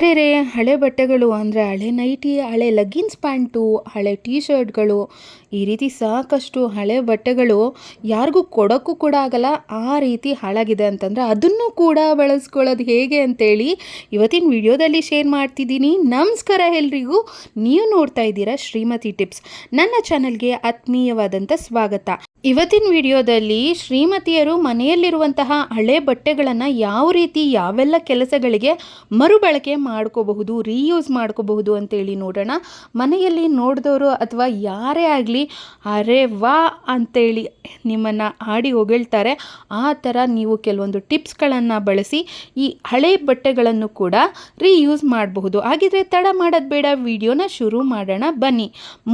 ಅರೆ ರೇ ಹಳೆ ಬಟ್ಟೆಗಳು ಅಂದರೆ ಹಳೆ ನೈಟಿ, ಹಳೆ ಲಗ್ಗಿನ್ಸ್ ಪ್ಯಾಂಟು ಹಳೆ ಟೀ ಶರ್ಟ್ಗಳು ಈ ರೀತಿ ಸಾಕಷ್ಟು ಹಳೆ ಬಟ್ಟೆಗಳು ಯಾರಿಗೂ ಕೊಡೋಕ್ಕೂ ಕೂಡ ಆಗಲ್ಲ, ಆ ರೀತಿ ಹಾಳಾಗಿದೆ ಅಂತಂದರೆ ಅದನ್ನು ಕೂಡ ಬಳಸ್ಕೊಳ್ಳೋದು ಹೇಗೆ ಅಂತೇಳಿ ಇವತ್ತಿನ ವಿಡಿಯೋದಲ್ಲಿ ಶೇರ್ ಮಾಡ್ತಿದ್ದೀನಿ. ನಮಸ್ಕಾರ ಎಲ್ರಿಗೂ. ನೀವು ನೋಡ್ತಾ ಇದ್ದೀರಾ ಶ್ರೀಮತಿ ಟಿಪ್ಸ್ ನನ್ನ ಚಾನಲ್ಗೆ ಆತ್ಮೀಯವಾದಂಥ ಸ್ವಾಗತ. ಇವತ್ತಿನ ವಿಡಿಯೋದಲ್ಲಿ ಶ್ರೀಮತಿಯರು ಮನೆಯಲ್ಲಿರುವಂತಹ ಹಳೆ ಬಟ್ಟೆಗಳನ್ನು ಯಾವ ರೀತಿ ಯಾವೆಲ್ಲ ಕೆಲಸಗಳಿಗೆ ಮರುಬಳಕೆ ಮಾಡ್ಕೋಬಹುದು ರೀಯೂಸ್ ಮಾಡ್ಕೋಬಹುದು ಅಂತೇಳಿ ನೋಡೋಣ. ಮನೆಯಲ್ಲಿ ನೋಡಿದವರು ಅಥವಾ ಯಾರೇ ಆಗಲಿ ಅರೆ ವಾ ಅಂತೇಳಿ ನಿಮ್ಮನ್ನು ಆಡಿ ಹೊಗಳ್ತಾರೆ. ಆ ಥರ ನೀವು ಕೆಲವೊಂದು ಟಿಪ್ಸ್ಗಳನ್ನು ಬಳಸಿ ಈ ಹಳೆ ಬಟ್ಟೆಗಳನ್ನು ಕೂಡ ರೀಯೂಸ್ ಮಾಡಬಹುದು. ಹಾಗಿದ್ರೆ ತಡ ಮಾಡೋದು ಬೇಡ, ವಿಡಿಯೋನ ಶುರು ಮಾಡೋಣ ಬನ್ನಿ.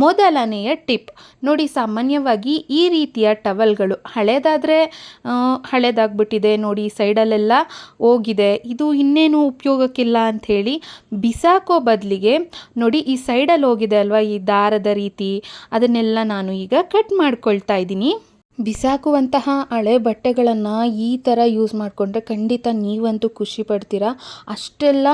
ಮೊದಲನೆಯ ಟಿಪ್. ನೋಡಿ, ಸಾಮಾನ್ಯವಾಗಿ ಈ ರೀತಿಯ ಟವಲ್ಗಳು. ಹಳೇದಾದರೆ ಹಳೇದಾಗ್ಬಿಟ್ಟಿದೆ ನೋಡಿ ಸೈಡಲ್ಲೆಲ್ಲ ಹೋಗಿದೆ. ಇದು ಇನ್ನೇನು ಉಪಯೋಗಕ್ಕಿಲ್ಲ ಅಂಥೇಳಿ ಬಿಸಾಕೋ ಬದಲಿಗೆ ನೋಡಿ ಈ ಸೈಡಲ್ಲಿ ಹೋಗಿದೆ ಅಲ್ವಾ ಈ ದಾರದ ರೀತಿ. ಅದನ್ನೆಲ್ಲ ನಾನು ಈಗ ಕಟ್ ಮಾಡ್ಕೊಳ್ತಾ ಇದ್ದೀನಿ. ಬಿಸಾಕುವಂತಹ ಹಳೆ ಬಟ್ಟೆಗಳನ್ನು ಈ ಥರ ಯೂಸ್ ಮಾಡಿಕೊಂಡ್ರೆ ಖಂಡಿತ ನೀವಂತೂ ಖುಷಿ ಪಡ್ತೀರಾ? ಅಷ್ಟೆಲ್ಲ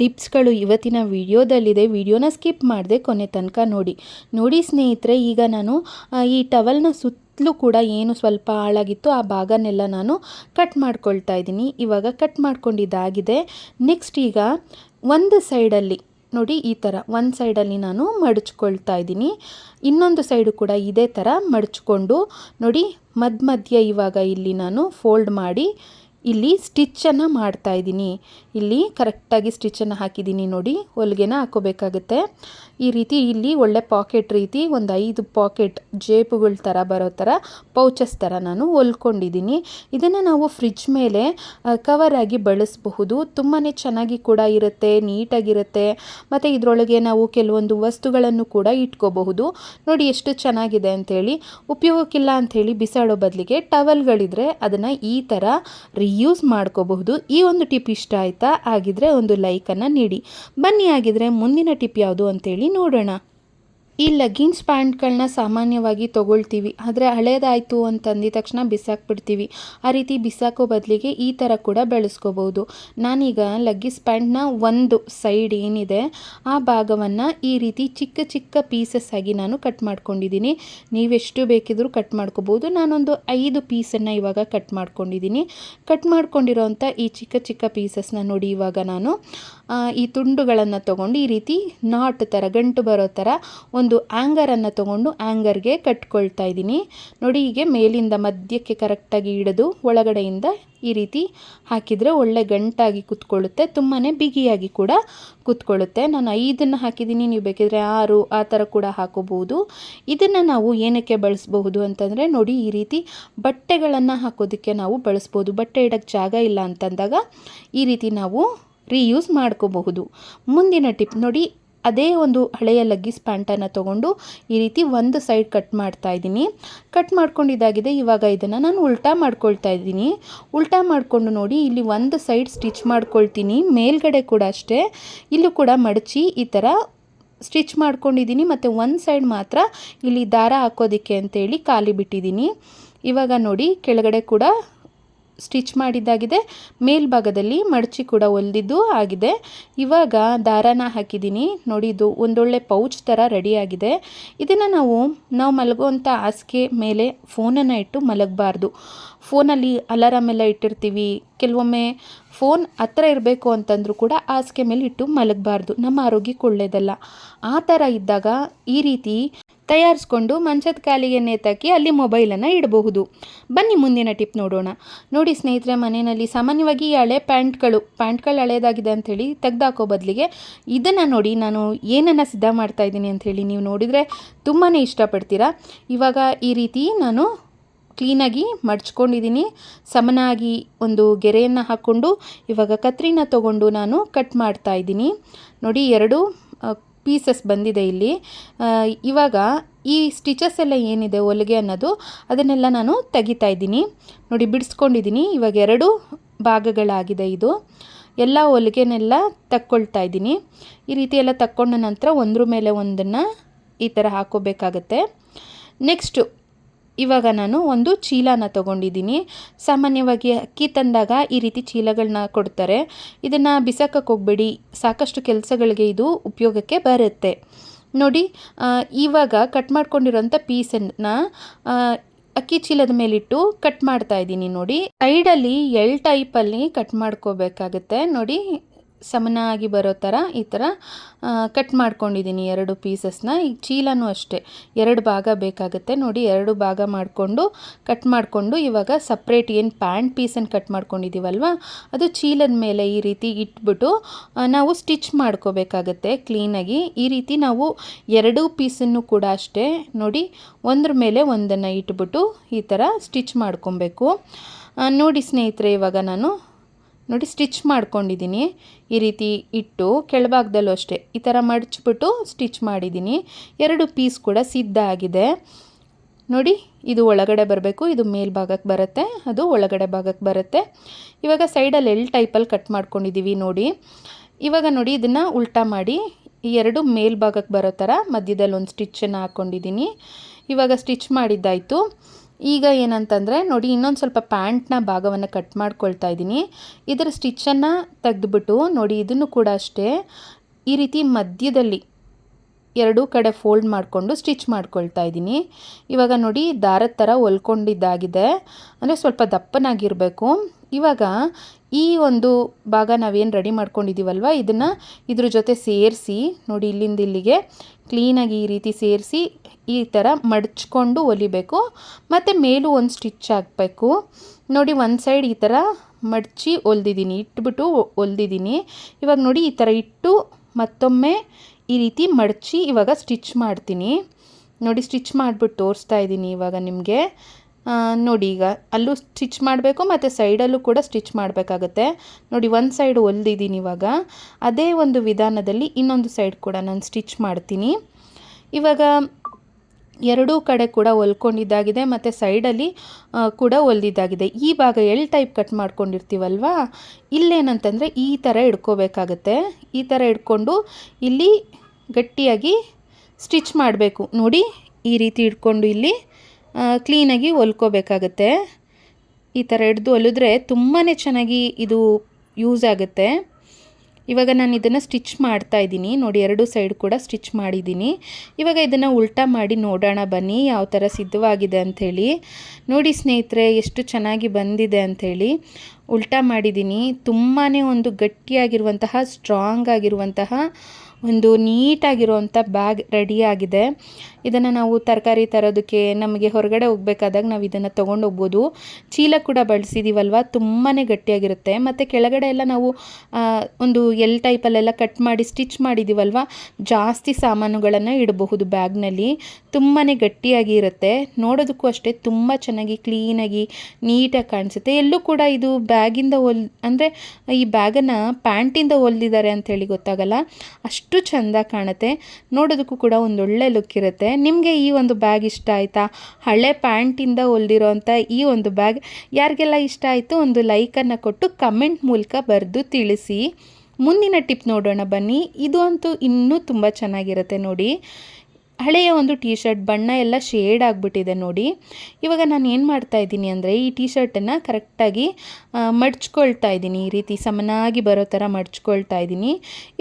ಟಿಪ್ಸ್ಗಳು ಇವತ್ತಿನ ವಿಡಿಯೋದಲ್ಲಿದೆ. ವಿಡಿಯೋನ ಸ್ಕಿಪ್ ಮಾಡಿದೆ ಕೊನೆ ತನಕ ನೋಡಿ. ನೋಡಿ ಸ್ನೇಹಿತರೆ, ಈಗ ನಾನು ಈ ಟವಲ್ನ ಸುತ್ತಲೂ ಕೂಡ ಏನು ಸ್ವಲ್ಪ ಹಾಳಾಗಿತ್ತು, ಆ ಭಾಗನೆಲ್ಲ ನಾನು ಕಟ್ ಮಾಡ್ಕೊಳ್ತಾ ಇದ್ದೀನಿ. ಇವಾಗ ಕಟ್ ಮಾಡ್ಕೊಂಡಿದ್ದಾಗಿದೆ. ನೆಕ್ಸ್ಟ್ ಈಗ ಒಂದು ಸೈಡಲ್ಲಿ ನೋಡಿ ಈ ಥರ ಒಂದು ಸೈಡಲ್ಲಿ ನಾನು ಮಡಚ್ಕೊಳ್ತಾ ಇದ್ದೀನಿ. ಇನ್ನೊಂದು ಸೈಡು ಕೂಡ ಇದೇ ಥರ ಮಡಚ್ಕೊಂಡು, ನೋಡಿ ಮಧ್ಯ ಮಧ್ಯ ಇವಾಗ ಇಲ್ಲಿ ನಾನು ಫೋಲ್ಡ್ ಮಾಡಿ, ಇಲ್ಲಿ ಸ್ಟಿಚ್ಚನ್ನು ಮಾಡ್ತಾ ಇದ್ದೀನಿ. ಇಲ್ಲಿ ಕರೆಕ್ಟಾಗಿ ಸ್ಟಿಚ್ಚನ್ನು ಹಾಕಿದ್ದೀನಿ ನೋಡಿ, ಹೊಲಿಗೆನ ಹಾಕೋಬೇಕಾಗುತ್ತೆ. ಈ ರೀತಿ ಇಲ್ಲಿ ಒಳ್ಳೆ ಪಾಕೆಟ್ ರೀತಿ ಒಂದು ಐದು ಪಾಕೆಟ್ ಜೇಬುಗಳ ಥರ ಬರೋ ಥರ ಪೌಚಸ್ ಥರ ನಾನು ಹೊಲ್ಕೊಂಡಿದ್ದೀನಿ. ಇದನ್ನು ನಾವು ಫ್ರಿಜ್ ಮೇಲೆ ಕವರ್ ಆಗಿ ಬಳಸಬಹುದು. ತುಂಬಾ ಚೆನ್ನಾಗಿ ಕೂಡ ಇರುತ್ತೆ, ನೀಟಾಗಿರುತ್ತೆ. ಮತ್ತು ಇದರೊಳಗೆ ನಾವು ಕೆಲವೊಂದು ವಸ್ತುಗಳನ್ನು ಕೂಡ ಇಟ್ಕೋಬಹುದು. ನೋಡಿ ಎಷ್ಟು ಚೆನ್ನಾಗಿದೆ ಅಂಥೇಳಿ ಉಪಯೋಗಕ್ಕಿಲ್ಲ ಅಂಥೇಳಿ ಬಿಸಾಡೋ ಬದಲಿಗೆ ಟವಲ್ಗಳಿದ್ರೆ ಅದನ್ನು ಈ ಥರ ರಿಯೂಸ್ ಮಾಡ್ಕೋಬಹುದು. ಈ ಒಂದು ಟಿಪ್ ಇಷ್ಟ ಆಯಿತಾ? ಆಗಿದ್ರೆ ಒಂದು ಲೈಕನ್ನು ನೀಡಿ. ಬನ್ನಿ ಆಗಿದ್ರೆ ಮುಂದಿನ ಟಿಪ್ ಯಾವುದು ಅಂತೇಳಿ ನೋಡೋಣ. ಈ ಲಗ್ಗಿನ್ಸ್ ಪ್ಯಾಂಟ್ಗಳನ್ನ ಸಾಮಾನ್ಯವಾಗಿ ತೊಗೊಳ್ತೀವಿ. ಆದರೆ ಹಳೇದಾಯಿತು ಅಂತಂದಿದ ತಕ್ಷಣ ಬಿಸಾಕ್ಬಿಡ್ತೀವಿ. ಆ ರೀತಿ ಬಿಸಾಕೋ ಬದಲಿಗೆ ಈ ಥರ ಕೂಡ ಬೆಳೆಸ್ಕೋಬೋದು. ನಾನೀಗ ಲಗ್ಗಿನ್ಸ್ ಪ್ಯಾಂಟ್ನ ಒಂದು ಸೈಡ್ ಏನಿದೆ, ಆ ಭಾಗವನ್ನು ಈ ರೀತಿ ಚಿಕ್ಕ ಚಿಕ್ಕ ಪೀಸಸ್ ಆಗಿ ನಾನು ಕಟ್ ಮಾಡ್ಕೊಂಡಿದ್ದೀನಿ. ನೀವೆಷ್ಟು ಬೇಕಿದ್ರೂ ಕಟ್ ಮಾಡ್ಕೋಬೋದು. ನಾನೊಂದು ಐದು ಪೀಸನ್ನು ಇವಾಗ ಕಟ್ ಮಾಡ್ಕೊಂಡಿದ್ದೀನಿ. ಕಟ್ ಮಾಡ್ಕೊಂಡಿರೋ ಈ ಚಿಕ್ಕ ಚಿಕ್ಕ ಪೀಸಸ್ನ ನೋಡಿ ಇವಾಗ ನಾನು. ಈ ತುಂಡುಗಳನ್ನು ತೊಗೊಂಡು ಈ ರೀತಿ ನಾಟ್ ಥರ ಗಂಟು ಬರೋ ಥರ ಒಂದು ಆ್ಯಂಗರನ್ನು ತೊಗೊಂಡು ಆ್ಯಂಗರ್ಗೆ ಕಟ್ಕೊಳ್ತಾ ಇದ್ದೀನಿ. ನೋಡಿ ಹೀಗೆ ಮೇಲಿಂದ ಮಧ್ಯಕ್ಕೆ ಕರೆಕ್ಟಾಗಿ ಹಿಡಿದು ಒಳಗಡೆಯಿಂದ ಈ ರೀತಿ ಹಾಕಿದರೆ ಒಳ್ಳೆ ಗಂಟಾಗಿ ಕೂತ್ಕೊಳ್ಳುತ್ತೆ ತುಂಬಾ ಬಿಗಿಯಾಗಿ ಕೂಡ ಕೂತ್ಕೊಳ್ಳುತ್ತೆ. ನಾನು ಐದನ್ನು ಹಾಕಿದ್ದೀನಿ, ನೀವು ಬೇಕಿದ್ರೆ ಆರು ಆ ಥರ ಕೂಡ ಹಾಕೋಬಹುದು. ಇದನ್ನು ನಾವು ಏನಕ್ಕೆ ಬಳಸಬಹುದು ಅಂತಂದರೆ ನೋಡಿ ಈ ರೀತಿ ಬಟ್ಟೆಗಳನ್ನು ಹಾಕೋದಕ್ಕೆ ನಾವು ಬಳಸ್ಬೋದು ಬಟ್ಟೆ ಇಡೋಕ್ಕೆ ಜಾಗ ಇಲ್ಲ ಅಂತಂದಾಗ ಈ ರೀತಿ ನಾವು ರೀಯೂಸ್ ಮಾಡ್ಕೋಬಹುದು. ಮುಂದಿನ ಟಿಪ್ ನೋಡಿ, ಅದೇ ಒಂದು ಹಳೆಯ ಲಗ್ಗಿಸ್ ಪ್ಯಾಂಟನ್ನು ತೊಗೊಂಡು ಈ ರೀತಿ ಒಂದು ಸೈಡ್ ಕಟ್ ಮಾಡ್ತಾ ಇದ್ದೀನಿ. ಕಟ್ ಮಾಡ್ಕೊಂಡಿದ್ದಾಗಿದೆ, ಇವಾಗ ಇದನ್ನು ನಾನು ಉಲ್ಟಾ ಮಾಡ್ಕೊಳ್ತಾ ಇದ್ದೀನಿ. ಉಲ್ಟಾ ಮಾಡಿಕೊಂಡು ನೋಡಿ, ಇಲ್ಲಿ ಒಂದು ಸೈಡ್ ಸ್ಟಿಚ್ ಮಾಡ್ಕೊಳ್ತೀನಿ, ಮೇಲ್ಗಡೆ ಕೂಡ ಅಷ್ಟೇ. ಇಲ್ಲೂ ಕೂಡ ಮಡಚಿ ಈ ಥರ ಸ್ಟಿಚ್ ಮಾಡ್ಕೊಂಡಿದ್ದೀನಿ, ಮತ್ತು ಒಂದು ಸೈಡ್ ಮಾತ್ರ ಇಲ್ಲಿ ದಾರ ಹಾಕೋದಕ್ಕೆ ಅಂತೇಳಿ ಖಾಲಿ ಬಿಟ್ಟಿದ್ದೀನಿ. ಇವಾಗ ನೋಡಿ, ಕೆಳಗಡೆ ಕೂಡ ಸ್ಟಿಚ್ ಮಾಡಿದ್ದಾಗಿದೆ. ಮೇಲ್ಭಾಗದಲ್ಲಿ ಮಡಚಿ ಕೂಡ ಹೊಲ್ದಿದ್ದು ಆಗಿದೆ. ಇವಾಗ ದಾರಾನ ಹಾಕಿದ್ದೀನಿ. ನೋಡಿ, ಇದು ಒಂದೊಳ್ಳೆ ಪೌಚ್ ಥರ ರೆಡಿಯಾಗಿದೆ ಇದನ್ನು ನಾವು ನಾವು ಮಲಗುವಂಥ ಹಾಸಿಗೆ ಮೇಲೆ ಫೋನನ್ನು ಇಟ್ಟು ಮಲಗಬಾರ್ದು. ಫೋನಲ್ಲಿ ಅಲಾರಾಮ್ ಎಲ್ಲ ಇಟ್ಟಿರ್ತೀವಿ. ಕೆಲವೊಮ್ಮೆ ಫೋನ್ ಹತ್ರ ಇರಬೇಕು ಅಂತಂದರೂ ಕೂಡ ಹಾಸಿಗೆ ಮೇಲೆ ಇಟ್ಟು ಮಲಗಬಾರ್ದು. ನಮ್ಮ ಆರೋಗ್ಯಕ್ಕೆ ಒಳ್ಳೆಯದಲ್ಲ ಆ ಥರ ಇದ್ದಾಗ ಈ ರೀತಿ ತಯಾರಿಸ್ಕೊಂಡು ಮಂಚದ ಕಾಲಿಗೆ ನೇತಾಕಿ ಅಲ್ಲಿ ಮೊಬೈಲನ್ನು ಇಡಬಹುದು. ಬನ್ನಿ ಮುಂದಿನ ಟಿಪ್ ನೋಡೋಣ. ನೋಡಿ ಸ್ನೇಹಿತರೆ, ಮನೆಯಲ್ಲಿ ಸಾಮಾನ್ಯವಾಗಿ ಈ ಹಳೆ ಪ್ಯಾಂಟ್ಗಳು ಪ್ಯಾಂಟ್ಗಳು ಹಳೇದಾಗಿದೆ ಅಂಥೇಳಿ ತೆಗೆದಾಕೋ ಬದಲಿಗೆ ಇದನ್ನು ನೋಡಿ ನಾನು ಏನನ್ನು ಸಿದ್ಧ ಮಾಡ್ತಾ ಇದ್ದೀನಿ ಅಂಥೇಳಿ ನೀವು ನೋಡಿದರೆ ತುಂಬಾ ಇಷ್ಟಪಡ್ತೀರಾ. ಇವಾಗ ಈ ರೀತಿ ನಾನು ಕ್ಲೀನಾಗಿ ಮಡ್ಚ್ಕೊಂಡಿದ್ದೀನಿ. ಸಮನಾಗಿ ಒಂದು ಗೆರೆಯನ್ನು ಹಾಕ್ಕೊಂಡು ಇವಾಗ ಕತ್ರಿನ ತಗೊಂಡು ನಾನು ಕಟ್ ಮಾಡ್ತಾ ಇದ್ದೀನಿ. ನೋಡಿ ಎರಡು ಪೀಸಸ್ ಬಂದಿದೆ ಇಲ್ಲಿ. ಇವಾಗ ಈ ಸ್ಟಿಚಸ್ ಎಲ್ಲ ಏನಿದೆ ಹೊಲಿಗೆ ಅನ್ನೋದು ಅದನ್ನೆಲ್ಲ ನಾನು ತೆಗಿತಾ ಇದ್ದೀನಿ. ನೋಡಿ, ಬಿಡಿಸ್ಕೊಂಡಿದ್ದೀನಿ. ಇವಾಗ ಎರಡು ಭಾಗಗಳಾಗಿದೆ ಇದು. ಎಲ್ಲ ಹೊಲಿಗೆನೆಲ್ಲ ತಕ್ಕೊಳ್ತಾ ಇದ್ದೀನಿ. ಈ ರೀತಿ ಎಲ್ಲ ತಕ್ಕೊಂಡ ನಂತರ ಒಂದ್ರ ಮೇಲೆ ಒಂದನ್ನು ಈ ಥರ ಹಾಕೋಬೇಕಾಗತ್ತೆ. ನೆಕ್ಸ್ಟು ಇವಾಗ ನಾನು ಒಂದು ಚೀಲನ ತೊಗೊಂಡಿದ್ದೀನಿ. ಸಾಮಾನ್ಯವಾಗಿ ಅಕ್ಕಿ ತಂದಾಗ ಈ ರೀತಿ ಚೀಲಗಳನ್ನ ಕೊಡ್ತಾರೆ. ಇದನ್ನು ಬಿಸಾಕಕ್ಕೆ ಹೋಗಬೇಡಿ. ಸಾಕಷ್ಟು ಕೆಲಸಗಳಿಗೆ ಇದು ಉಪಯೋಗಕ್ಕೆ ಬರುತ್ತೆ. ನೋಡಿ ಇವಾಗ ಕಟ್ ಮಾಡ್ಕೊಂಡಿರೋಂಥ ಪೀಸನ್ನು ಅಕ್ಕಿ ಚೀಲದ ಮೇಲಿಟ್ಟು ಕಟ್ ಮಾಡ್ತಾ ಇದ್ದೀನಿ ನೋಡಿ. ಸೈಡಲ್ಲಿ ಎಲ್ ಟೈಪಲ್ಲಿ ಕಟ್ ಮಾಡ್ಕೋಬೇಕಾಗುತ್ತೆ. ನೋಡಿ ಸಮನಾಗಿ ಬರೋ ಥರ ಈ ಥರ ಕಟ್ ಮಾಡ್ಕೊಂಡಿದ್ದೀನಿ ಎರಡು ಪೀಸಸ್ನ ಈಗ ಚೀಲನೂ ಅಷ್ಟೇ. ಎರಡು ಭಾಗ ಬೇಕಾಗುತ್ತೆ. ನೋಡಿ, ಎರಡು ಭಾಗ ಮಾಡಿಕೊಂಡು ಕಟ್ ಮಾಡಿಕೊಂಡು ಇವಾಗ ಸಪ್ರೇಟ್ ಏನು ಪ್ಯಾಂಟ್ ಪೀಸನ್ನು ಕಟ್ ಮಾಡ್ಕೊಂಡಿದ್ದೀವಲ್ವ ಅದು ಚೀಲದ ಮೇಲೆ ಈ ರೀತಿ ಇಟ್ಬಿಟ್ಟು ನಾವು ಸ್ಟಿಚ್ ಮಾಡ್ಕೋಬೇಕಾಗತ್ತೆ ಕ್ಲೀನಾಗಿ ಈ ರೀತಿ ನಾವು ಎರಡೂ ಪೀಸನ್ನು ಕೂಡ ಅಷ್ಟೇ, ನೋಡಿ, ಒಂದ್ರ ಮೇಲೆ ಒಂದನ್ನು ಇಟ್ಬಿಟ್ಟು ಈ ಥರ ಸ್ಟಿಚ್ ಮಾಡ್ಕೊಬೇಕು. ನೋಡಿ ಸ್ನೇಹಿತರೆ, ಇವಾಗ ನಾನು ನೋಡಿ ಸ್ಟಿಚ್ ಮಾಡ್ಕೊಂಡಿದ್ದೀನಿ. ಈ ರೀತಿ ಇಟ್ಟು ಕೆಳಭಾಗದಲ್ಲೂ ಅಷ್ಟೇ ಈ ಥರ ಮಡಚ್ಬಿಟ್ಟು ಸ್ಟಿಚ್ ಮಾಡಿದ್ದೀನಿ. ಎರಡು ಪೀಸ್ ಕೂಡ ಸಿದ್ಧ ಆಗಿದೆ. ನೋಡಿ, ಇದು ಒಳಗಡೆ ಬರಬೇಕು, ಇದು ಮೇಲ್ಭಾಗಕ್ಕೆ ಬರುತ್ತೆ, ಅದು ಒಳಗಡೆ ಭಾಗಕ್ಕೆ ಬರುತ್ತೆ. ಇವಾಗ ಸೈಡಲ್ಲಿ ಎಲ್ ಟೈಪಲ್ಲಿ ಕಟ್ ಮಾಡ್ಕೊಂಡಿದ್ದೀವಿ ನೋಡಿ. ಇವಾಗ ನೋಡಿ, ಇದನ್ನು ಉಲ್ಟಾ ಮಾಡಿ ಈ ಎರಡು ಮೇಲ್ಭಾಗಕ್ಕೆ ಬರೋ ಥರ ಮಧ್ಯದಲ್ಲಿ ಒಂದು ಸ್ಟಿಚ್ಚನ್ನು ಹಾಕ್ಕೊಂಡಿದ್ದೀನಿ ಇವಾಗ ಸ್ಟಿಚ್ ಮಾಡಿದ್ದಾಯಿತು. ಈಗ ಏನಂತಂದರೆ ನೋಡಿ, ಇನ್ನೊಂದು ಸ್ವಲ್ಪ ಪ್ಯಾಂಟ್ನ ಭಾಗವನ್ನು ಕಟ್ ಮಾಡ್ಕೊಳ್ತಾ ಇದ್ದೀನಿ. ಇದರ ಸ್ಟಿಚ್ಚನ್ನು ತೆಗೆದುಬಿಟ್ಟು ನೋಡಿ, ಇದನ್ನು ಕೂಡ ಅಷ್ಟೇ ಈ ರೀತಿ ಮಧ್ಯದಲ್ಲಿ ಎರಡೂ ಕಡೆ ಫೋಲ್ಡ್ ಮಾಡಿಕೊಂಡು ಸ್ಟಿಚ್ ಮಾಡ್ಕೊಳ್ತಾ ಇದ್ದೀನಿ. ಇವಾಗ ನೋಡಿ, ದಾರದ ಥರ ಹೊಲ್ಕೊಂಡಿದ್ದಾಗಿದೆ. ಅಂದರೆ ಸ್ವಲ್ಪ ದಪ್ಪನಾಗಿರಬೇಕು. ಇವಾಗ ಈ ಒಂದು ಭಾಗ ನಾವೇನು ರೆಡಿ ಮಾಡ್ಕೊಂಡಿದ್ದೀವಲ್ವ ಇದನ್ನು ಇದ್ರ ಜೊತೆ ಸೇರಿಸಿ ನೋಡಿ, ಇಲ್ಲಿಂದ ಇಲ್ಲಿಗೆ ಕ್ಲೀನಾಗಿ ಈ ರೀತಿ ಸೇರಿಸಿ ಈ ಥರ ಮಡಚ್ಕೊಂಡು ಹೊಲಿಬೇಕು ಮತ್ತು ಮೇಲೂ ಒಂದು ಸ್ಟಿಚ್ ಹಾಕಬೇಕು. ನೋಡಿ, ಒಂದು ಸೈಡ್ ಈ ಥರ ಮಡಚಿ ಹೊಲ್ದಿದ್ದೀನಿ ಇಟ್ಬಿಟ್ಟು ಹೊಲ್ದಿದ್ದೀನಿ ಇವಾಗ ನೋಡಿ, ಈ ಥರ ಇಟ್ಟು ಮತ್ತೊಮ್ಮೆ ಈ ರೀತಿ ಮಡಚಿ ಇವಾಗ ಸ್ಟಿಚ್ ಮಾಡ್ತೀನಿ. ನೋಡಿ, ಸ್ಟಿಚ್ ಮಾಡಿಬಿಟ್ಟು ತೋರಿಸ್ತಾ ಇದ್ದೀನಿ ಇವಾಗ ನಿಮಗೆ. ನೋಡಿ ಈಗ ಅಲ್ಲೂ ಸ್ಟಿಚ್ ಮಾಡಬೇಕು ಮತ್ತು ಸೈಡಲ್ಲೂ ಕೂಡ ಸ್ಟಿಚ್ ಮಾಡಬೇಕಾಗತ್ತೆ. ನೋಡಿ ಒಂದು ಸೈಡ್ ಹೊಲ್ದಿದ್ದೀನಿ ಇವಾಗ. ಅದೇ ಒಂದು ವಿಧಾನದಲ್ಲಿ ಇನ್ನೊಂದು ಸೈಡ್ ಕೂಡ ನಾನು ಸ್ಟಿಚ್ ಮಾಡ್ತೀನಿ. ಇವಾಗ ಎರಡೂ ಕಡೆ ಕೂಡ ಹೊಲ್ಕೊಂಡಿದ್ದಾಗಿದೆ ಮತ್ತು ಸೈಡಲ್ಲಿ ಕೂಡ ಹೊಲ್ದಿದ್ದಾಗಿದೆ. ಈ ಭಾಗ ಎಲ್ ಟೈಪ್ ಕಟ್ ಮಾಡ್ಕೊಂಡಿರ್ತೀವಲ್ವಾ? ಇಲ್ಲೇನಂತಂದರೆ ಈ ಥರ ಹಿಡ್ಕೋಬೇಕಾಗತ್ತೆ ಈ ಥರ ಹಿಡ್ಕೊಂಡು ಇಲ್ಲಿ ಗಟ್ಟಿಯಾಗಿ ಸ್ಟಿಚ್ ಮಾಡಬೇಕು. ನೋಡಿ ಈ ರೀತಿ ಹಿಡ್ಕೊಂಡು ಇಲ್ಲಿ ಕ್ಲೀನಾಗಿ ಹೊಲ್ಕೋಬೇಕಾಗತ್ತೆ. ಈ ಥರ ಹಿಡ್ದು ಹೊಲಿದ್ರೆ ತುಂಬಾ ಚೆನ್ನಾಗಿ ಇದು ಯೂಸ್ ಆಗುತ್ತೆ. ಇವಾಗ ನಾನು ಇದನ್ನು ಸ್ಟಿಚ್ ಮಾಡ್ತಾ ಇದ್ದೀನಿ. ನೋಡಿ, ಎರಡು ಸೈಡ್ ಕೂಡ ಸ್ಟಿಚ್ ಮಾಡಿದ್ದೀನಿ. ಇವಾಗ ಇದನ್ನು ಉಲ್ಟಾ ಮಾಡಿ ನೋಡೋಣ ಬನ್ನಿ, ಯಾವ ಥರ ಸಿದ್ಧವಾಗಿದೆ ಅಂಥೇಳಿ ನೋಡಿ ಸ್ನೇಹಿತರೆ, ಎಷ್ಟು ಚೆನ್ನಾಗಿ ಬಂದಿದೆ ಅಂಥೇಳಿ ಉಲ್ಟಾ ಮಾಡಿದ್ದೀನಿ. ತುಂಬಾ ಒಂದು ಗಟ್ಟಿಯಾಗಿರುವಂತಹ ಸ್ಟ್ರಾಂಗ್ ಆಗಿರುವಂತಹ, ಒಂದು ನೀಟಾಗಿರುವಂಥ ಬ್ಯಾಗ್ ರೆಡಿಯಾಗಿದೆ ಇದನ್ನು ನಾವು ತರಕಾರಿ ತರೋದಕ್ಕೆ, ನಮಗೆ ಹೊರಗಡೆ ಹೋಗಬೇಕಾದಾಗ ನಾವು ಇದನ್ನು ತೊಗೊಂಡು ಹೋಗ್ಬೋದು. ಚೀಲ ಕೂಡ ಬಳಸಿದ್ದೀವಲ್ವ ತುಂಬಾ ಗಟ್ಟಿಯಾಗಿರುತ್ತೆ. ಮತ್ತು ಕೆಳಗಡೆ ಎಲ್ಲ ನಾವು ಒಂದು ಎಲ್ ಟೈಪಲ್ಲೆಲ್ಲ ಕಟ್ ಮಾಡಿ ಸ್ಟಿಚ್ ಮಾಡಿದ್ದೀವಲ್ವ ಜಾಸ್ತಿ ಸಾಮಾನುಗಳನ್ನು ಇಡಬಹುದು ಬ್ಯಾಗ್ನಲ್ಲಿ ತುಂಬಾ ಗಟ್ಟಿಯಾಗಿ ಇರುತ್ತೆ. ನೋಡೋದಕ್ಕೂ ಅಷ್ಟೇ ತುಂಬ ಚೆನ್ನಾಗಿ ಕ್ಲೀನಾಗಿ ನೀಟಾಗಿ ಕಾಣಿಸುತ್ತೆ. ಎಲ್ಲೂ ಕೂಡ ಇದು ಬ್ಯಾಗಿಂದ ಹೊಲ್ ಅಂದರೆ ಈ ಬ್ಯಾಗನ್ನು ಪ್ಯಾಂಟಿಂದ ಹೊಲ್ದಿದ್ದಾರೆ ಅಂಥೇಳಿ ಗೊತ್ತಾಗಲ್ಲ. ಅಷ್ಟು ಚೆಂದ ಕಾಣುತ್ತೆ. ನೋಡೋದಕ್ಕೂ ಕೂಡ ಒಂದೊಳ್ಳೆ ಲುಕ್ ಇರುತ್ತೆ. ನಿಮಗೆ ಈ ಒಂದು ಬ್ಯಾಗ್ ಇಷ್ಟ ಆಯಿತಾ? ಹಳೆ ಪ್ಯಾಂಟಿಂದ ಹೊಲ್ದಿರೋಂಥ ಈ ಒಂದು ಬ್ಯಾಗ್ ಯಾರಿಗೆಲ್ಲ ಇಷ್ಟ ಆಯಿತು ಒಂದು ಲೈಕನ್ನು ಕೊಟ್ಟು ಕಮೆಂಟ್ ಮೂಲಕ ಬರೆದು ತಿಳಿಸಿ. ಮುಂದಿನ ಟಿಪ್ ನೋಡೋಣ ಬನ್ನಿ. ಇದು ಅಂತೂ ಇನ್ನೂ ತುಂಬ ಚೆನ್ನಾಗಿರುತ್ತೆ ನೋಡಿ. ಹಳೆಯ ಒಂದು ಟೀ ಶರ್ಟ್ ಬಣ್ಣ ಎಲ್ಲ ಶೇಡ್ ಆಗಿಬಿಟ್ಟಿದೆ ನೋಡಿ. ಇವಾಗ ನಾನು ಏನು ಮಾಡ್ತಾ ಇದ್ದೀನಿ ಅಂದರೆ ಈ ಟೀ ಶರ್ಟನ್ನು ಕರೆಕ್ಟಾಗಿ ಮಡ್ಚ್ಕೊಳ್ತಾ ಇದ್ದೀನಿ. ಈ ರೀತಿ ಸಮನಾಗಿ ಬರೋ ಥರ ಮಡ್ಚ್ಕೊಳ್ತಾ ಇದ್ದೀನಿ.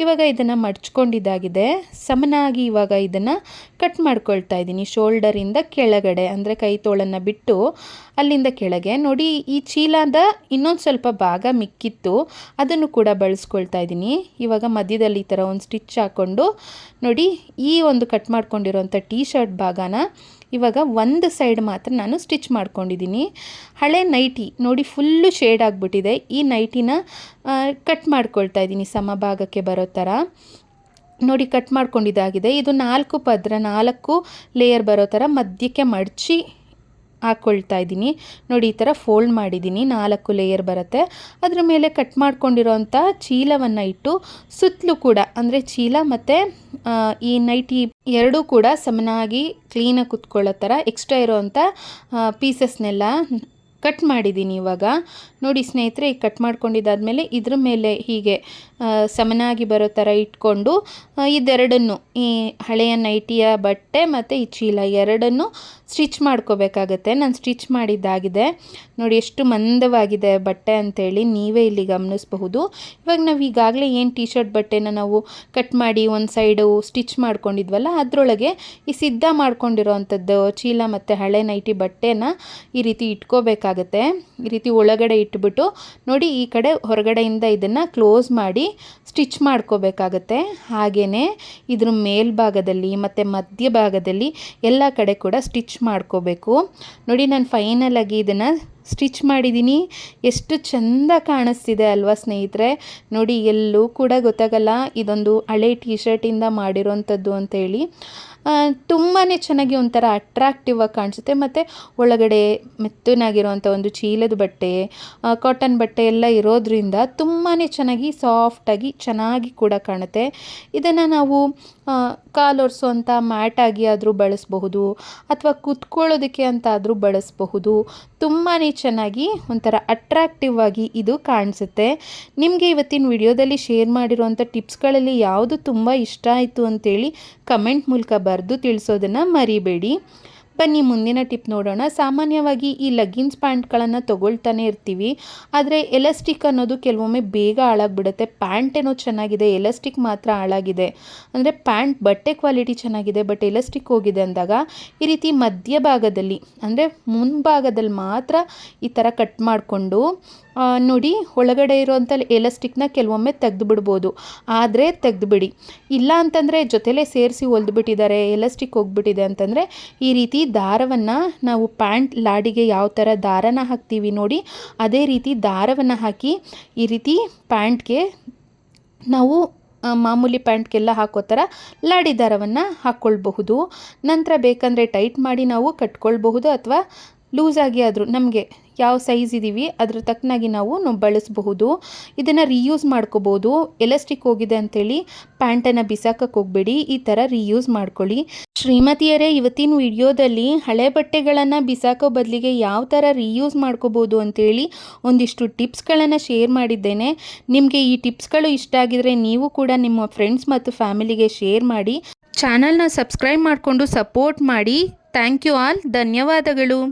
ಇವಾಗ ಇದನ್ನು ಮಡ್ಚ್ಕೊಂಡಿದ್ದಾಗಿದೆ. ಸಮನಾಗಿ ಇವಾಗ ಇದನ್ನು ಕಟ್ ಮಾಡ್ಕೊಳ್ತಾ ಇದ್ದೀನಿ. ಶೋಲ್ಡರಿಂದ ಕೆಳಗಡೆ, ಅಂದರೆ ಕೈ ತೋಳನ್ನು ಬಿಟ್ಟು ಅಲ್ಲಿಂದ ಕೆಳಗೆ. ನೋಡಿ, ಈ ಚೀಲದ ಇನ್ನೊಂದು ಸ್ವಲ್ಪ ಭಾಗ ಮಿಕ್ಕಿತ್ತು. ಅದನ್ನು ಕೂಡ ಬಳಸ್ಕೊಳ್ತಾ ಇದ್ದೀನಿ. ಇವಾಗ ಮಧ್ಯದಲ್ಲಿ ಈ ಥರ ಒಂದು ಸ್ಟಿಚ್ ಹಾಕ್ಕೊಂಡು ನೋಡಿ, ಈ ಒಂದು ಕಟ್ ಮಾಡ್ಕೊಂಡಿರೋಂಥ ಟೀ ಶರ್ಟ್ ಭಾಗನ ಇವಾಗ ಒಂದು ಸೈಡ್ ಮಾತ್ರ ನಾನು ಸ್ಟಿಚ್ ಮಾಡ್ಕೊಂಡಿದ್ದೀನಿ. ಹಳೆ ನೈಟಿ, ನೋಡಿ, ಫುಲ್ಲು ಶೇಡ್ ಆಗಿಬಿಟ್ಟಿದೆ. ಈ ನೈಟಿನ ಕಟ್ ಮಾಡ್ಕೊಳ್ತಾ ಇದ್ದೀನಿ ಸಮಭಾಗಕ್ಕೆ ಬರೋ ಥರ ನೋಡಿ, ಕಟ್ ಮಾಡ್ಕೊಂಡಿದ್ದಾಗಿದೆ. ಇದು ನಾಲ್ಕು ಪದ್ರ, ನಾಲ್ಕು ಲೇಯರ್ ಬರೋ ಥರ ಮಧ್ಯಕ್ಕೆ ಮಡಚಿ ಹಾಕ್ಕೊಳ್ತಾ ಇದ್ದೀನಿ. ನೋಡಿ, ಈ ಥರ ಫೋಲ್ಡ್ ಮಾಡಿದ್ದೀನಿ. ನಾಲ್ಕು ಲೇಯರ್ ಬರುತ್ತೆ. ಅದರ ಮೇಲೆ ಕಟ್ ಮಾಡ್ಕೊಂಡಿರೋಂಥ ಚೀಲವನ್ನು ಇಟ್ಟು ಸುತ್ತಲೂ ಕೂಡ, ಅಂದರೆ ಚೀಲ ಮತ್ತು ಈ ನೈಟಿ ಎರಡೂ ಕೂಡ ಸಮನಾಗಿ ಕ್ಲೀನಾಗಿ ಕುತ್ಕೊಳ್ಳೋ ಥರ ಎಕ್ಸ್ಟ್ರಾ ಇರೋವಂಥ ಪೀಸಸ್ನೆಲ್ಲ ಕಟ್ ಮಾಡಿದ್ದೀನಿ ಇವಾಗ. ನೋಡಿ ಸ್ನೇಹಿತರೆ ಈಗ ಕಟ್ ಮಾಡ್ಕೊಂಡಿದ್ದಾದಮೇಲೆ ಇದ್ರ ಮೇಲೆ ಹೀಗೆ ಸಮನಾಗಿ ಬರೋ ಥರ ಇಟ್ಕೊಂಡು ಇದೆರಡನ್ನು, ಈ ಹಳೆಯ ನೈಟಿಯ ಬಟ್ಟೆ ಮತ್ತು ಈ ಚೀಲ ಎರಡನ್ನು ಸ್ಟಿಚ್ ಮಾಡ್ಕೋಬೇಕಾಗತ್ತೆ. ನಾನು ಸ್ಟಿಚ್ ಮಾಡಿದ್ದಾಗಿದೆ. ನೋಡಿ ಎಷ್ಟು ಮಂದವಾಗಿದೆ ಬಟ್ಟೆ ಅಂತೇಳಿ ನೀವೇ ಇಲ್ಲಿ ಗಮನಿಸಬಹುದು. ಇವಾಗ ನಾವು ಈಗಾಗಲೇ ಏನು ಟೀ ಶರ್ಟ್ ಬಟ್ಟೆನ ನಾವು ಕಟ್ ಮಾಡಿ ಒಂದು ಸೈಡು ಸ್ಟಿಚ್ ಮಾಡ್ಕೊಂಡಿದ್ವಲ್ಲ, ಅದರೊಳಗೆ ಈ ಸಿದ್ಧ ಮಾಡ್ಕೊಂಡಿರೋವಂಥದ್ದು ಚೀಲ ಮತ್ತು ಹಳೆ ನೈಟಿ ಬಟ್ಟೆನ ಈ ರೀತಿ ಇಟ್ಕೋಬೇಕಾಗತ್ತೆ. ಈ ರೀತಿ ಒಳಗಡೆ ಇಟ್ಬಿಟ್ಟು ನೋಡಿ ಈ ಕಡೆ ಹೊರಗಡೆಯಿಂದ ಇದನ್ನು ಕ್ಲೋಸ್ ಮಾಡಿ ಸ್ಟಿಚ್ ಮಾಡ್ಕೋಬೇಕಾಗತ್ತೆ. ಹಾಗೆಯೇ ಇದ್ರ ಮೇಲ್ಭಾಗದಲ್ಲಿ ಮತ್ತು ಮಧ್ಯಭಾಗದಲ್ಲಿ ಎಲ್ಲ ಕಡೆ ಕೂಡ ಸ್ಟಿಚ್ ಮಾಡ್ಕೋಬೇಕು. ನೋಡಿ, ನಾನು ಫೈನಲ್ ಆಗಿ ಇದನ್ನು ಸ್ಟಿಚ್ ಮಾಡಿದ್ದೀನಿ ಎಷ್ಟು ಚೆಂದ ಕಾಣಿಸ್ತಿದೆ ಅಲ್ವಾ ಸ್ನೇಹಿತರೆ? ನೋಡಿ, ಎಲ್ಲೂ ಕೂಡ ಗೊತ್ತಾಗಲ್ಲ, ಇದೊಂದು ಹಳೆ ಟೀ ಶರ್ಟಿಂದ ಮಾಡಿರೋಂಥದ್ದು ಅಂತೇಳಿ. ತುಂಬಾ ಚೆನ್ನಾಗಿ ಒಂಥರ ಅಟ್ರಾಕ್ಟಿವ್ ಆಗಿ ಕಾಣಿಸುತ್ತೆ. ಮತ್ತು ಒಳಗಡೆ ಮೆತ್ತನಾಗಿರುವಂಥ ಒಂದು ಚೀಲದ ಬಟ್ಟೆ ಕಾಟನ್ ಬಟ್ಟೆ ಎಲ್ಲ ಇರೋದ್ರಿಂದ ತುಂಬಾ ಚೆನ್ನಾಗಿ ಸಾಫ್ಟಾಗಿ ಚೆನ್ನಾಗಿ ಕೂಡ ಕಾಣುತ್ತೆ. ಇದನ್ನು ನಾವು ಕಾಲೊರೆಸುವಂಥ ಮ್ಯಾಟಾಗಿ ಆದರೂ ಬಳಸಬಹುದು, ಅಥವಾ ಕುತ್ಕೊಳ್ಳೋದಕ್ಕೆ ಅಂತ ಆದರೂ ಬಳಸಬಹುದು. ತುಂಬಾ ಚೆನ್ನಾಗಿ ಒಂಥರ ಅಟ್ರಾಕ್ಟಿವ್ ಆಗಿ ಇದು ಕಾಣಿಸುತ್ತೆ. ನಿಮಗೆ ಇವತ್ತಿನ ವಿಡಿಯೋದಲ್ಲಿ ಶೇರ್ ಮಾಡಿರುವಂಥ ಟಿಪ್ಸ್ಗಳಲ್ಲಿ ಯಾವುದು ತುಂಬ ಇಷ್ಟ ಆಯಿತು ಅಂತೇಳಿ ಕಮೆಂಟ್ ಮೂಲಕ ಬರೆದು ತಿಳಿಸೋದನ್ನು ಮರಿಬೇಡಿ. ಬನ್ನಿ, ಮುಂದಿನ ಟಿಪ್ ನೋಡೋಣ. ಸಾಮಾನ್ಯವಾಗಿ ಈ ಲಗ್ಗಿನ್ಸ್ ಪ್ಯಾಂಟ್ಗಳನ್ನು ತೊಗೊಳ್ತಾನೆ ಇರ್ತೀವಿ. ಆದರೆ ಎಲಾಸ್ಟಿಕ್ ಅನ್ನೋದು ಕೆಲವೊಮ್ಮೆ ಬೇಗ ಹಾಳಾಗ್ಬಿಡುತ್ತೆ. ಪ್ಯಾಂಟ್ ಏನೋ ಚೆನ್ನಾಗಿದೆ ಎಲಾಸ್ಟಿಕ್ ಮಾತ್ರ ಹಾಳಾಗಿದೆ. ಅಂದರೆ ಪ್ಯಾಂಟ್ ಬಟ್ಟೆ ಕ್ವಾಲಿಟಿ ಚೆನ್ನಾಗಿದೆ ಬಟ್ ಎಲಾಸ್ಟಿಕ್ ಹೋಗಿದೆ ಅಂದಾಗ ಈ ರೀತಿ ಮಧ್ಯಭಾಗದಲ್ಲಿ ಅಂದರೆ ಮುಂಭಾಗದಲ್ಲಿ ಮಾತ್ರ ಈ ಥರ ಕಟ್ ಮಾಡಿಕೊಂಡು ನೋಡಿ ಒಳಗಡೆ ಇರೋವಂಥ ಎಲಾಸ್ಟಿಕ್ನ ಕೆಲವೊಮ್ಮೆ ತೆಗೆದು ಬಿಡ್ಬೋದು ಆದರೆ ತೆಗೆದುಬಿಡಿ. ಇಲ್ಲ ಅಂತಂದರೆ ಜೊತೆಲೇ ಸೇರಿಸಿ ಹೊಲ್ದುಬಿಟ್ಟಿದ್ದಾರೆ ಎಲಾಸ್ಟಿಕ್ ಹೋಗ್ಬಿಟ್ಟಿದೆ ಅಂತಂದರೆ ಈ ರೀತಿ ದಾರವನ್ನು ನಾವು ಪ್ಯಾಂಟ್ ಲಾಡಿಗೆ ಯಾವ ಥರ ದಾರನ ಹಾಕ್ತೀವಿ ನೋಡಿ, ಅದೇ ರೀತಿ ದಾರವನ್ನು ಹಾಕಿ ಈ ರೀತಿ ಪ್ಯಾಂಟ್ಗೆ ನಾವು ಮಾಮೂಲಿ ಪ್ಯಾಂಟ್ಗೆಲ್ಲ ಹಾಕೋ ಥರ ಲಾಡಿ ದಾರವನ್ನು ಹಾಕ್ಕೊಳ್ಬಹುದು ನಂತರ ಬೇಕಂದರೆ ಟೈಟ್ ಮಾಡಿ ನಾವು ಕಟ್ಕೊಳ್ಬಹುದು ಅಥವಾ ಲೂಸಾಗಿ ಆದರೂ ನಮಗೆ ಯಾವ ಸೈಜ್ ಇದ್ದೀವಿ ಅದ್ರ ತಕ್ಕನಾಗಿ ನಾವು ನಾವು ಬಳಸಬಹುದು. ಇದನ್ನು ರೀಯೂಸ್ ಮಾಡ್ಕೋಬೋದು ಎಲಾಸ್ಟಿಕ್ ಹೋಗಿದೆ ಅಂಥೇಳಿ ಪ್ಯಾಂಟನ್ನು ಬಿಸಾಕಕ್ಕೆ ಹೋಗಬೇಡಿ, ಈ ಥರ ರೀಯೂಸ್ ಮಾಡ್ಕೊಳ್ಳಿ. ಶ್ರೀಮತಿಯರೇ, ಇವತ್ತಿನ ವಿಡಿಯೋದಲ್ಲಿ ಹಳೆ ಬಟ್ಟೆಗಳನ್ನು ಬಿಸಾಕೋ ಬದಲಿಗೆ ಯಾವ ಥರ ರೀಯೂಸ್ ಮಾಡ್ಕೋಬೋದು ಅಂಥೇಳಿ ಒಂದಿಷ್ಟು ಟಿಪ್ಸ್ಗಳನ್ನು ಶೇರ್ ಮಾಡಿದ್ದೇನೆ. ನಿಮಗೆ ಈ ಟಿಪ್ಸ್ಗಳು ಇಷ್ಟ ಆಗಿದರೆ ನೀವು ಕೂಡ ನಿಮ್ಮ ಫ್ರೆಂಡ್ಸ್ ಮತ್ತು ಫ್ಯಾಮಿಲಿಗೆ ಶೇರ್ ಮಾಡಿ. ಚಾನಲ್ನ ಸಬ್ಸ್ಕ್ರೈಬ್ ಮಾಡಿಕೊಂಡು ಸಪೋರ್ಟ್ ಮಾಡಿ. ಥ್ಯಾಂಕ್ ಯು ಆಲ್ ಧನ್ಯವಾದಗಳು.